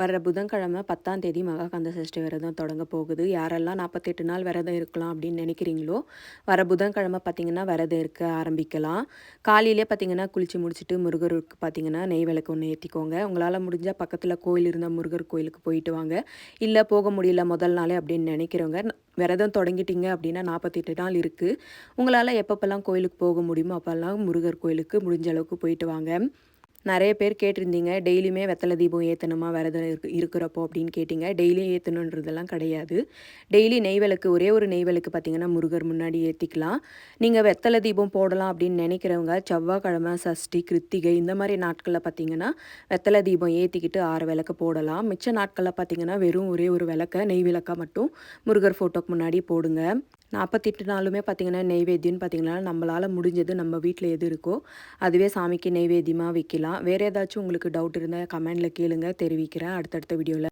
வர புதன்கிழமை பத்தாம் தேதி மகாகந்த சஷ்டி விரதம் தொடங்க போகுது. யாரெல்லாம் நாற்பத்தெட்டு நாள் விரதம் இருக்கலாம் அப்படின்னு நினைக்கிறீங்களோ வர புதன்கிழமை பார்த்தீங்கன்னா விரதம் இருக்க ஆரம்பிக்கலாம். காலையிலே பார்த்தீங்கன்னா குளித்து முடிச்சுட்டு முருகருக்கு பார்த்தீங்கன்னா நெய் விளக்கு ஒன்று ஏற்றிக்கோங்க உங்களால் முடிஞ்சால் பக்கத்தில் கோயில் இருந்தால் முருகர் கோயிலுக்கு போயிட்டு வாங்க. இல்லை போக முடியல முதல் நாளே அப்படின்னு நினைக்கிறவங்க விரதம் தொடங்கிட்டீங்க அப்படின்னா நாற்பத்தெட்டு நாள் இருக்குது உங்களால் எப்பப்பெல்லாம் கோயிலுக்கு போக முடியுமோ அப்போல்லாம் முருகர் கோயிலுக்கு முடிஞ்ச அளவுக்கு போயிட்டு வாங்க. நிறைய பேர் கேட்டிருந்தீங்க டெய்லியுமே வெத்தலை தீபம் ஏற்றணுமா விரதம் இருக்கு இருக்கிறப்போ? அப்படின்னு கேட்டிங்க. டெய்லியும் ஏற்றணுன்றதெல்லாம் கிடையாது. டெய்லி நெய் விளக்கு ஒரே ஒரு நெய் விளக்கு பார்த்தீங்கன்னா முருகர் முன்னாடி ஏற்றிக்கலாம் நீங்கள் வெத்தலை தீபம் போடலாம் அப்படின்னு நினைக்கிறவங்க செவ்வாய்க்கிழமை சஷ்டி கிருத்திகை இந்த மாதிரி நாட்களில் பார்த்தீங்கன்னா வெத்தலை தீபம் ஏற்றிக்கிட்டு ஆறு விளக்கு போடலாம். மிச்ச நாட்களில் பார்த்தீங்கன்னா வெறும் ஒரே ஒரு விளக்க நெய் விளக்கா மட்டும் முருகர் ஃபோட்டோக்கு முன்னாடி போடுங்க. நாற்பத்தெட்டு நாளுமே பார்த்திங்கன்னா நெய்வேத்தியம்னு பார்த்திங்கன்னா நம்மளால் முடிஞ்சது நம்ம வீட்டில் எது இருக்கோ அதுவே சாமிக்கு நெய்வேத்தியமாக வைக்கலாம். வேறு ஏதாச்சும் உங்களுக்கு டவுட் இருந்தால் கமெண்டில் கேளுங்க. தெரிவிக்கிறேன். அடுத்தடுத்த வீடியோவில்